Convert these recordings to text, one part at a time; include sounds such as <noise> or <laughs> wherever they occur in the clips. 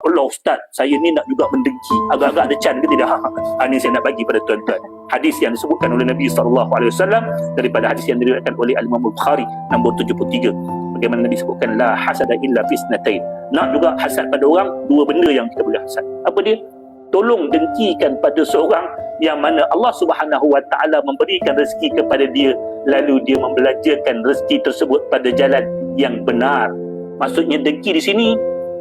Allah Ustaz, saya ni nak juga mendengki. Agak-agak ada can ke tidak? <laughs> Ha, ini saya nak bagi pada tuan-tuan. Hadis yang disebutkan oleh Nabi SAW daripada hadis yang diriwayatkan oleh Al-Imam Bukhari nombor 73. Bagaimana Nabi sebutkan la hasada illa fisnatain. Nak juga hasad pada orang, dua benda yang kita boleh hasad. Apa dia? Tolong dengkikan pada seorang yang mana Allah Subhanahu Wa Taala memberikan rezeki kepada dia lalu dia membelanjakan rezeki tersebut pada jalan yang benar. Maksudnya dengki di sini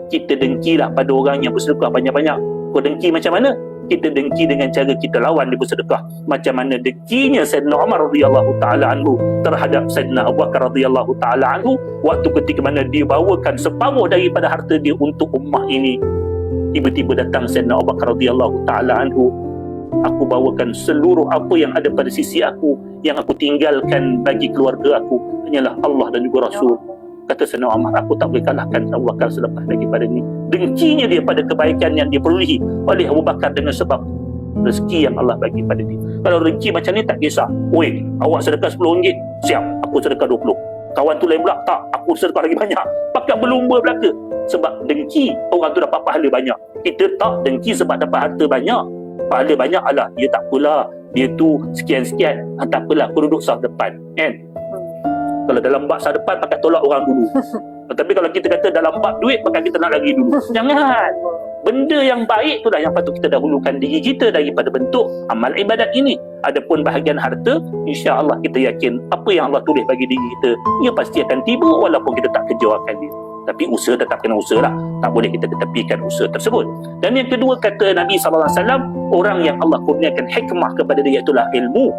kita dengkilah pada orang yang bersedekah banyak-banyak. Kau dengki macam mana? Kita dengki dengan cara kita lawan dia bersedekah. Macam mana dengkinya Sayyidina Umar radhiyallahu taala anhu terhadap Sayyidina Abu Bakar radhiyallahu taala anhu waktu ketika mana dia bawakan separuh daripada harta dia untuk ummah ini. Tiba-tiba datang Sayyidina Abu Bakar radhiyallahu taala anhu aku bawakan seluruh apa yang ada pada sisi aku yang aku tinggalkan bagi keluarga aku hanyalah Allah dan juga Rasul kata Sayyidina Umar aku tak boleh kalahkan Abu Bakar selepas daripada ini dengkinya dia pada kebaikan yang dia perolehi oleh Abu Bakar dengan sebab rezeki yang Allah bagi pada dia. Kalau rezeki macam ni tak kisah. Oi awak sedekah RM10 siap aku sedekah 20 kawan tu lain pula? Tak aku sedekah lagi banyak. Pakai berlumba belaka. Sebab dengki orang tu dapat pahala banyak. Kita tak dengki sebab dapat harta banyak. Pahala banyak alah dia tak pula dia tu sekian-sekian. Ha, tak apalah aku duduk sah depan. Kan kalau dalam bab sah depan pakai tolak orang dulu. <laughs> Tapi kalau kita kata dalam bab duit pakai kita nak lagi dulu. <laughs> Jangan. Benda yang baik tu lah yang patut kita dahulukan diri kita daripada bentuk amal ibadat ini. Adapun bahagian harta insya Allah kita yakin apa yang Allah tulis bagi diri kita ia pasti akan tiba walaupun kita tak kejarkan dia. Tapi usaha tetap kena usaha lah. Tak boleh kita ketepikan usaha tersebut. Dan yang kedua kata Nabi SAW orang yang Allah kurniakan hikmah kepada dia itulah ilmu.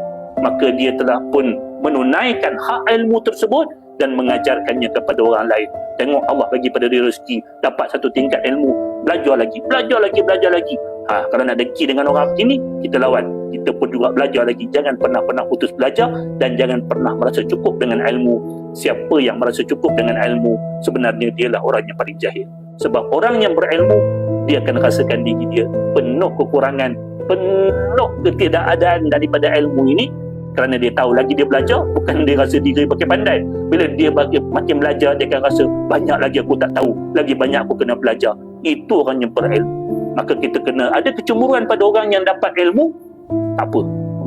Maka dia telah pun menunaikan hak ilmu tersebut dan mengajarkannya kepada orang lain. Tengok Allah bagi pada dia rezeki, dapat satu tingkat ilmu, belajar lagi, belajar lagi, belajar lagi. Ha, kalau nak dengki dengan orang ini, kita lawan. Kita pun juga belajar lagi. Jangan pernah-pernah putus belajar dan jangan pernah merasa cukup dengan ilmu. Siapa yang merasa cukup dengan ilmu, sebenarnya dialah orang yang paling jahil. Sebab orang yang berilmu, dia akan rasakan diri dia penuh kekurangan, penuh ketidakadaan daripada ilmu ini kerana dia tahu lagi dia belajar bukan dia rasa diri makin pandai. Bila dia bagi, makin belajar dia akan rasa banyak lagi aku tak tahu. Lagi banyak aku kena belajar. Itu orang yang berilmu. Maka kita kena ada kecemburuan pada orang yang dapat ilmu tak apa.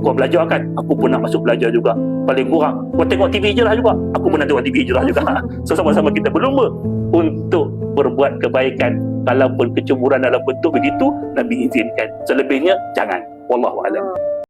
Kau belajar kan aku pun nak masuk belajar juga. Paling kurang kau tengok TV je lah juga. Aku pun nak tengok TV je lah juga. <laughs> So sama-sama kita berlumba untuk berbuat kebaikan. Kalaupun kecemburuan dalam bentuk begitu Nabi izinkan. Selebihnya jangan. Wallahualam